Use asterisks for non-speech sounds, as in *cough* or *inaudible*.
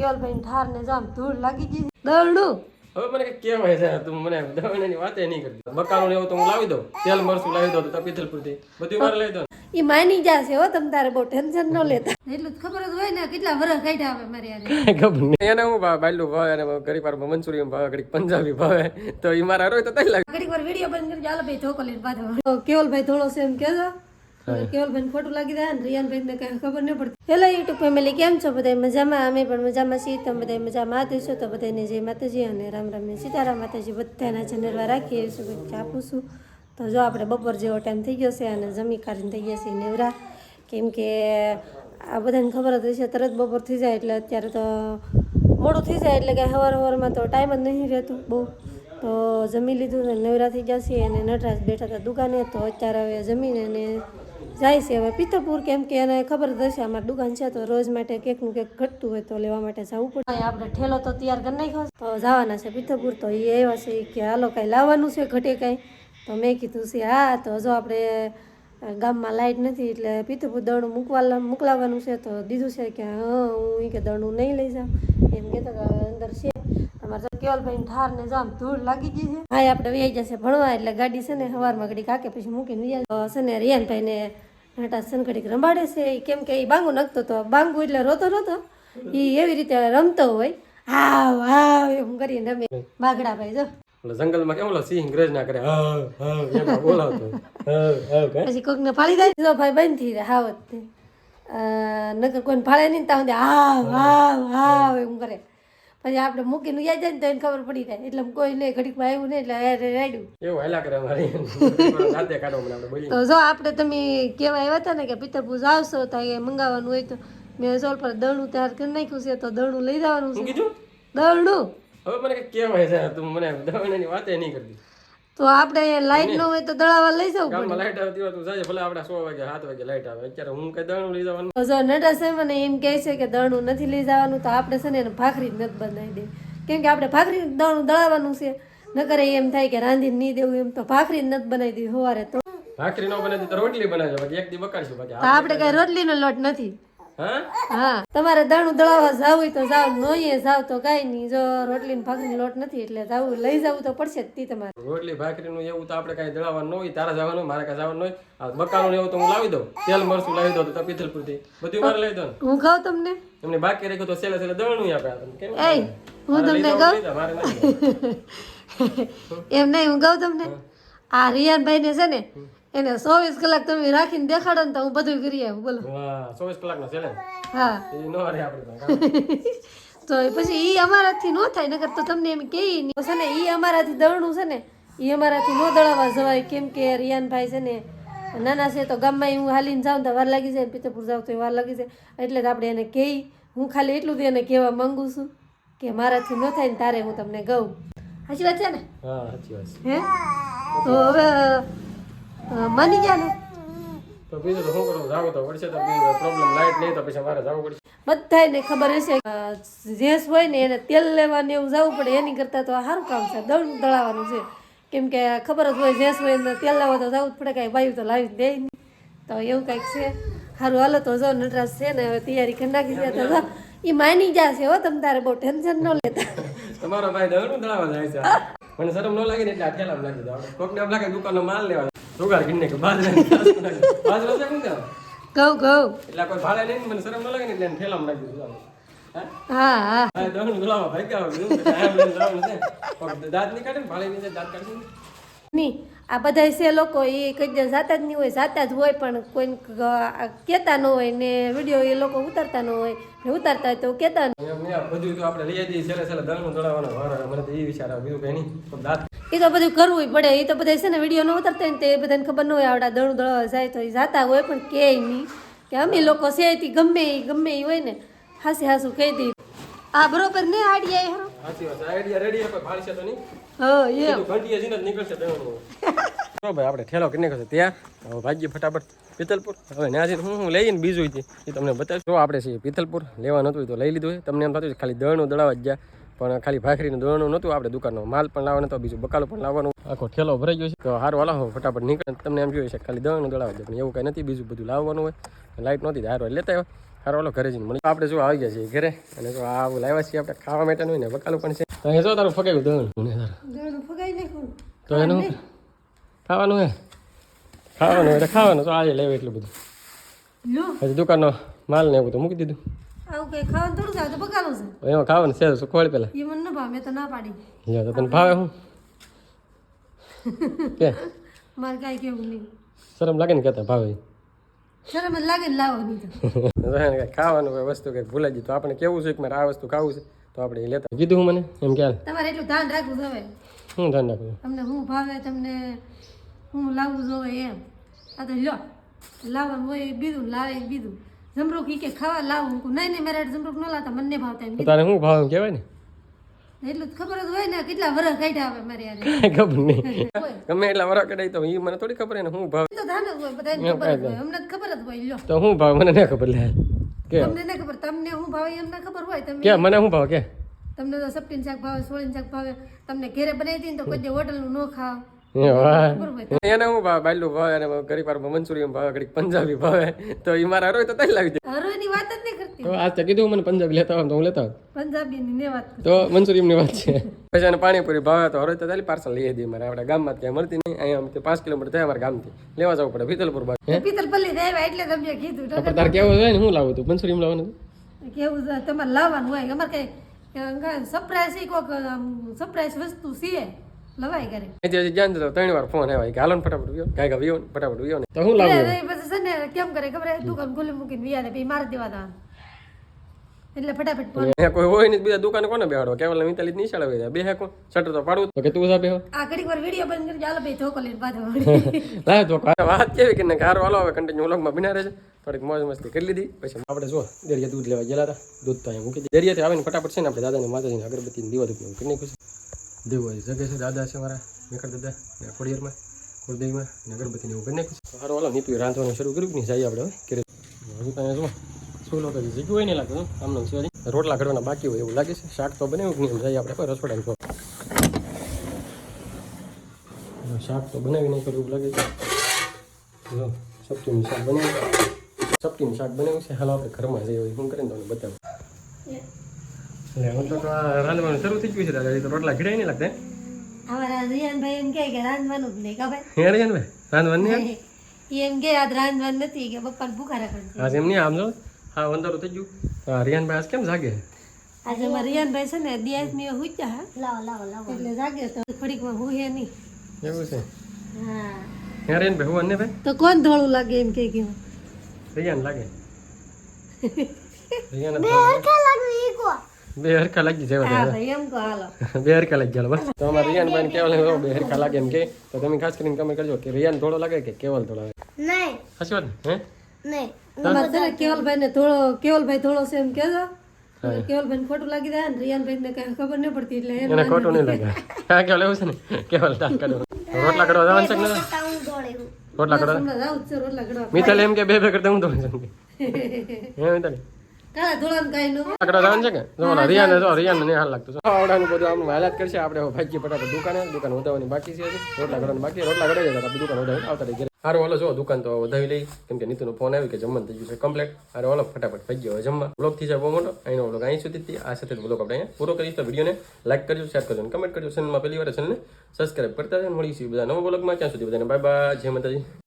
કેવલભાઈ ઠાર ને જામ ધૂળ લાગી ગઈ દરડું. હવે મને કઈ કહેવાય છે તું મને દવાખાનાની વાતે નહીં કરતી. બકાલું લેવો તો હું લાવી દઉં. તેલ મરસું લાવી દઉં તો પિથલપુરથી બધું મારે લઈ દઉં. એ માની જશે હો તમ તારે બહુ ટેન્શન ન લેતા. એટલું જ ખબર જ હોય ને કેટલા વરસ કાઢ્યા આવે મારે યાર ખબર નહીં. એને હું બાયલું ભાવે અને ઘડીક વાર મંચુરિયન ભાવે ઘડીક પંજાબી ભાવે. તો એ મારા રોય તો તઈ લાગે. ઘડીક વાર વીડિયો બંધ કરી ચાલો ભાઈ ધોકો લઈને પાછો કેવલભાઈ થોડો છે એમ કેજો કેવલભાઈ ખોટું લાગી જાય ને રિયાનભાઈ ને કઈ ખબર નહીં પડતી. હેલો યુટ્યુબ ફેમિલી કેમ છો? બધા મજામાં? અમે પણ મજામાં છીએ. તમે બધા મજામાં દઈશું તો બધાને જય માતાજી અને રામ રામ ને સીતારામ માતાજી. બધાના જનરવા રાખીએ છું શુભેચ્છા આપું છું. તો જો આપણે બપોર જેવો ટાઈમ થઈ ગયો છે અને જમી કાઢીને થઈ ગયા છે નેવરા. કેમ કે આ બધાને ખબર જ હશે તરત બપોર થઈ જાય એટલે અત્યારે તો મોડું થઈ જાય એટલે કે હવાર હવારમાં તો ટાઈમ જ નહીં રહેતું બહુ. તો જમી લીધું ને નવરા થઈ ગયા છીએ અને નટરાજ બેઠા હતા દુકાને. તો અત્યારે હવે જમીને અને જાય છે. હવે પિત્તરપુર કેમ કે એને ખબર થશે હશે અમારી દુકાન છે તો રોજ માટે કેકનું કેક ઘટતું હોય તો લેવા માટે જવું પડે. આપણે ઠેલો તો તૈયાર કરી નાખ્યો તો જવાના છે પિત્તરપુર તો એ એવા છે કે હાલો કાંઈ લાવવાનું છે ઘટે કાંઈ. તો મેં કીધું છે હા તો હજુ આપણે ગામમાં લાઇટ નથી એટલે પિત્તરપુર દળનું મૂકવા મોકલાવવાનું છે. તો દીધું છે કે હા હું એ કે દળનું નહીં લઈ જાઉં. એમ કહેતા કે અંદર છે. અમારે તો કેવલભાઈ ઠાર ને જામ ધૂળ લાગી ગઈ છે. હા આપણે વહી જશે ભણવા એટલે ગાડી છે ને સવારમાં ઘડી કાકે પછી મૂકીને છે ને રિયાનભાઈ ને નટા સન ઘડીક રંબાડે છે. કેમ કે એ બાંગુ નખતો તો બાંગુ એટલે રોતો રોતો એ એવી રીતે રમતો હોય. હાવ હાવ એમ કરીને રમે. બાગડા ભાઈ જો જંગલમાં કેમ ઓલો સિંહ ગ્રજ ના કરે? બોલાવતો પછી કોકને ફાળી જાય જો ભાઈ બંધ થઈ જાય હાવત નકર કોઈને ફાળે નહીં ત્યાં હાવ હાવ હાવ એમ કરે. પછી આપણે મૂકીને યાદ જાય ને તો એને ખબર પડી જાય. એટલે કોઈ નહીં ઘડીકમાં આવ્યું નહીં એટલે રાડ્યું એવું હેલા કરે અમારી. *laughs* તો જો આપણે તમે કહેવા આવ્યા હતા ને કે પિત્તરપુર આવશો તો એ મંગાવવાનું હોય તો મેં સોલ પર દળનું તૈયાર કરી નાખ્યું છે તો દળનું લઈ જવાનું છે. દળનું. હવે મને કહેવાય છે તું મને દળની વાતે નહીં કરતી. તો આપણે લાઈટ ન હોય તો દળાવા લઈ જવું પડે. લાઈટ આવતી હોય તો જાય ભલે આપણે 100 વાગે 7 વાગે લાઈટ આવે. અત્યારે હું કઈ દવાનું લઈ જવાનું? તો જો નટા છે મને એમ કહે છે કે દળનું નથી લઈ જવાનું તો આપણે છે ને એને ભાખરી જ નથી બનાવી દે કેમ કે આપણે ભાખરી દળનું દળાવાનું છે. નકર એમ થાય કે રાંધીને નહીં દેવું એમ તો ભાખરી જ નથી બનાવી દેવી સવારે તો. ભાખરી નો બનાવી તો રોટલી બનાવજો બાકી એક દી બકાડશું બાકી. આપણે કઈ રોટલીનો લોટ નથી. હા. તમારે દાણું દળાવવા જાવ હોય તો જાવ નોઈએ જાવ તો કાંઈ નહીં. જો રોટલી ને ભાખરી લોટ નથી એટલે જાવું લઈ જવું તો પડશે જ તી તમારે. રોટલી ભાખરી નું એવું તો આપણે કઈ દળાવવા ન હોય તારા જવાનું મારે કઈ જવાનું હોય. મકાનું એવું તો હું લાવી દઉં. તેલ મરચું લાવી દઉં તો પિથલપુરથી બધું મારે લઈ દઉં. હું ખાવ તમને? તમને બાકી રાખ્યું તો છેલ્લે છેલ્લે દળનું આપે એ હું તમને કહું? *laughs* એમ નહીં હું કહું તમને? આ રિયાનભાઈ ને છે ને એને ચોવીસ કલાક તમે રાખીને દેખાડો ને તો હું બધું કરી આવું બોલો. ચોવીસ કલાક નો ચેલેન્જ હા. તો *laughs* પછી ઈ અમારાથી નો થાય નકર તો તમને એમ કે છે ને ઈ અમારાથી દળણું છે ને ઈ અમારાથી નો દળાવા જવાય. કેમ કે રિયાનભાઈ છે ને નાના છે તો ગામમાં હું હાલીને જાઉં તો વાર લાગી જાય પિત્તરપુર જાઉં તો વાર લાગી જાય. એટલે આપણે એને કહી હું ખાલી એટલું જ એને કહેવા માંગુ છું કે મારાથી ન થાય ને તારે હું તમને ગઉં સાચી વાત છે ને? હા સાચી વાત. હે? તો હવે માની ગયા ને? તો બીજું તો શું કરું? જાવું તો પડશે તો પ્રોબ્લેમ લાઈટ નહીં તો પછી મારે જવું પડશે. બધાને ખબર હશે જેસ હોય ને એને તેલ લેવાને એવું જવું પડે એની કરતાં તો સારું કામ છે દળ દળાવાનું છે. કેમ કે ખબર જ હોય જેસ હોય ને તેલ લેવા તો જવું જ પડે કાંઈ વાયુ તો લાવી દે તો એવું કાંઈક છે. સારું હાલો તો જો નટરાજ છે ને હવે તૈયારી કરી નાખી દે તો એ માની જશે હો તમ તારે બહુ ટેન્શન ન લેતા. તમારો ભાઈ દળનું દળાવા જાય છે. મને શરમ ન લાગે ને એટલે આટલા લાગે કોકને એમ લાગે દુકાનનો માલ લેવા જુગાર ગીને કે બાજરા બાજરો છે કોણ દેવા? કહું કહું એટલે કોઈ ભાડે નહીં મને શરમ ન લાગે ને એટલે ઠેલામાં નાખી દીધું હા? હા લઈને દાંત નહીં કાઢે ભાડે નહીં દાંત કાઢી નહીં આ બધા છે લોકો એ કંઈ દે જાતા જ નહીં હોય જાતા જ હોય પણ કોઈ કહેતા ન હોય ને વીડિયો એ લોકો ઉતારતા ન હોય ને ઉતારતા હોય તો કહેતા ન બધું તો આપણે લઈ જઈએ છેલ્લે છેલ્લે દળનું દળાવવાનો વાર મને તો એ વિચાર આવે બીજું કઈ નહીં દાંત. એ તો બધું કરવું પડે એ તો બધા છે ને વીડિયો ન ઉતારતા ને તે બધાને ખબર ન હોય આવડા દળું દળવા જાય તો એ જાતા હોય પણ કહે નહીં. કે અમે લોકો છે તે ગમે એ ગમે એ હોય ને હાસી હાસું કહી દઈએ. આ બરોબર ને આડિયા એ હા *laughs* આપણે ઠેલો કરી નાખ્યો ત્યાં. હવે ભાગ્ય ફટાફટ પિત્તલપુર હવે હું હું લઈને બીજું છે એ તમને બતાવીશ. આપણે છીએ પિત્તલપુર લેવા નહોતું તો લઈ લીધું છે તમને એમ થતું ખાલી દળનું દળાવા જ ગયા પણ ખાલી ભાખરીનું દળનું નહોતું આપણે દુકાનનો માલ પણ લાવવાનો હતો બીજું બકાલો પણ લાવવાનું. આખો ઠેલો ભરાઈ ગયો છે. તો હારો વાલા ફટાફટ નીકળે તમને એમ જોઈએ છે ખાલી દળનું દળાવા જાય. પણ એવું કાંઈ નથી બીજું બધું લાવવાનું હોય. લાઈટ નહોતી હારો લેતા આવ્યો. હારો ઓલો ઘરે જઈને મળી આપણે જો આવી ગયા છીએ ઘરે અને જો આ આવું લાવ્યા છીએ આપણે ખાવા માટેનું હોય ને બકાલું પણ છે. તો એ જો તારું ફગાવ્યું દઉં ને ફગાઈ નાખ્યું તો એનું? ખાવાનું હે? ખાવાનું એટલે ખાવાનું તો આજે લેવું એટલું બધું. લો. હજી દુકાનનો માલ ને એવું તો મૂકી દીધું. ખાવાનું છે. એમાં ખાવાનું છે શું પેલા. એ મને ભાવે તો ના પાડી. લ્યો તો તને ભાવે હું? *laughs* કે? મારે કાંઈ કેવું નહીં. શરમ લાગે ને કહેતા ભાવે? શરમ જ લાગે ને લાવો તો કાંઈ ખાવાનું કોઈ વસ્તુ કંઈક ભૂલાઈ ગયું તો આપણે કેવું છે કે મારે આ વસ્તુ ખાવું છે? તો આપણે લેતા. કીધું મને? એમ કે તમારે એટલું ધ્યાન રાખવું જોવે ધ્યાન રાખવું તમને હું ભાવે તમને હું લાવવું જોવે એમ. આ તો લો લાવવાનું હોય બીજું લાવે બીજું. જમરૂક ઈ કે ખાવા લાવું. હું નહીં નહીં મારે જમરૂક ન લાવતા મને ભાવતા. તારે ભાવ કહેવાય ને? એટલું ખબર જ હોય ને કેટલા વરસ કાઢ્યા આવે મારે *laughs* ખબર નહીં. *laughs* ગમે એટલા વરસ કઢાય તો એ મને થોડી ખબર ને હું ભાવ. હોય બધાને ખબર જ હોય. અમને તો ખબર જ હોય લો તો શું ભાવ? મને ના ખબર લે કે તમને ના ખબર તમને હું ભાવે એમને ખબર હોય તમે કે મને હું ભાવ? કે? તમને તો સપટીન શાક ભાવે સોળીન શાક ભાવે. તમને ઘેરે બનાવી દઈને તો કોઈ હોટલ હોટલનું ન ખાવ. એને શું ભાવ? બાયલું ભાવે અને ઘડી વાર ભાવે ઘડીક પંજાબી ભાવે. તો એ મારા રોય તો તઈ લાવી દે. હરોની વાત જ તો આજ તો કીધું મને પંજાબી લેતા હોય તો હું લેતા પંજાબી ને વાત તો મંચુરિયનની વાત છે. પછી એને પાણીપુરી ભાવે તો હરોય તો તાલી પાર્સલ લઈ દઈએ મારે આપણે ગામમાં ક્યાંય મળતી નહીં. અહીંયા અમે પાંચ કિલોમીટર થાય અમારા ગામથી. લેવા જવું પડે પિતલપુર બાજુ. પિત્તલ દેવા એટલે તમને કીધું તો તારે કેવું હોય ને હું લાવું તું? મંચુરિયન લાવવાનું કેવું તમારે લાવવાનું હોય અમારે કઈ સરપ્રાઈઝ કોક સરપ્રાઈઝ વસ્તુ છે. કરે જ્યાં ત્રણ વાર ફોન આવ્યા. કે હાલો ને ફટાફટ વિયો કાંઈ વિયો ફટાફટ વિયો ને. તો શું લાવું પછી છે ને કેમ કરે ખબર ખુલ્લી મૂકીને વિયા દે પછી મારી દેવા દા એટલે ફટાફટ અહીંયા કોઈ હોય નહીં બીજા દુકાને કોને બેહાડો કેવલ મિતાલી હોય કોણ શટર તો પાડું તો કે તું જા બેહો આ ઘડીક વાર વીડિયો બંધ કરી ચાલો ભાઈ ધોકો લઈને પાછો *laughs* વળી. લાવ વાત કેવી કે ને હાલો હવે કન્ટિન્યુ વ્લોગમાં બિના રહેશે થોડીક મોજ મસ્તી કરી લીધી. પછી આપણે જો દરિયા દૂધ લેવા ગયેલા હતા. દૂધ તો અહીંયા મૂકી દીધું દરિયાથી આવીને ફટાફટ છે ને આપણે દાદાને માતાજીને અગરબત્તી દીવા ધૂપ કરી નાખ્યું છે દેવો જગે છે દાદા છે મારા મેકર દાદા ને ખોડિયારમાં કુળદેવીમાં ને અગરબત્તીને એવું કરી નાખ્યું છે હારો હાલો નીતું રાંધવાનું શરૂ કર્યું કે નહીં જઈએ આપણે હવે ઘરે. હજુ તો અહીંયા જો શું લોકો જીગ્યું હોય નહીં લાગતું આમનું છે રોટલા ઘડવાના બાકી હોય એવું લાગે છે. શાક તો બનાવ્યું કે નહીં જઈએ આપણે કોઈ રસોડામાં શાક તો બનાવી નહીં કરવું લાગે છે. જો સબ્જીનું શાક બનાવ્યું સબ્જીનું શાક બનાવ્યું છે. હાલો આપણે ઘરમાં જઈએ શું કરીને તમને બતાવું. એટલે હું રાંધવાનું શરૂ થઈ ગયું છે દાદા. તો રોટલા ઘીડાય નહીં લાગતા અમારા રિયાનભાઈ એમ કે રાંધવાનું જ નહીં ખબર? હે ભાઈ રાંધવાનું નહીં એમ? કે આજ રાંધવાનું નથી કે પપ્પાને ભૂખા રાખવાનું એમ નહીં આમ જો. હા અંધારું થઈ ગયું. હા રિયાનભાઈ આજ કેમ જાગે? આજે અમારા રિયાનભાઈ છે ને દિયાસની હુચ્યા હા. લાવો લાવો લાવો. એટલે જાગે તો થોડીક વાર હું હે નહીં. એવું છે? હા. હે રિયાનભાઈ હું ને ભાઈ તો કોણ ધોળું લાગે એમ કે કેવું રિયાન લાગે. *laughs* રિયાન બે હરખા લાગી જવા હા ભાઈ એમ કો હાલો. બે હરખા લાગી ગયા બસ. તો અમારે રિયાન ભાઈ કેવલ બે હરખા લાગે એમ કે. તો તમે ખાસ કરીને કમેન્ટ કરજો કે રિયાન થોડો લાગે કે કેવલ થોડો લાગે? નહીં. સાચી વાત હે? નહીં. અમારે છે ને કેવલભાઈ ને થોડો કેવલભાઈ થોડો છે એમ કેજો કેવલભાઈ ખોટું લાગી જાય ને રિયાનભાઈ ને કઈ ખબર નહીં પડતી એટલે એને ખોટું નહીં લાગે. હા કેવલ એવું છે ને? કેવલ ટાક કાઢો. રોટલા કરવા જવાનું છે કે ના? રોટલા કરવા હમણાં છે રોટલા ઘડવા મિતાલ એમ કે બે બે કરતા હું તો છું હે મિતાલી કાળા ધોળાનું કાંઈ ન હોય. રોટલા છે કે? જો ઓલા જો રિયાને નહીં હાલ લાગતું આવડાનું બધું આમ હાલાત કરશે. આપણે ભાગીએ ફટાફટ દુકાને દુકાન વધારવાની બાકી છે રોટલા કરવાની બાકી રોટલા આપણે દુકાન આવતા રહી હારું જો દુકાન તો વધાવી લઈ. કેમ કે નીતુનો ફોન આવ્યો કે જમવાનું થઈ ગયું છે કમ્પ્લેટ ફટાફટ થઈ ગયો હવે જમવા. બ્લોગથી જાય બહુ મોટો. અહીંનો બ્લોગ અહીં સુધી આ સાથે બ્લોગ આપણે અહીંયા પૂરો કરીશ. તો વિડીયોને લાઈક કરજો શેર કરજો અને કમેન્ટ કરજો. ચેનલમાં પહેલી વાર ચેનલને સબસ્ક્રાઈબ કરતા મળીશું બધા નવા બ્લોગમાં ત્યાં સુધી બધાને બાય બાય જય માતાજી.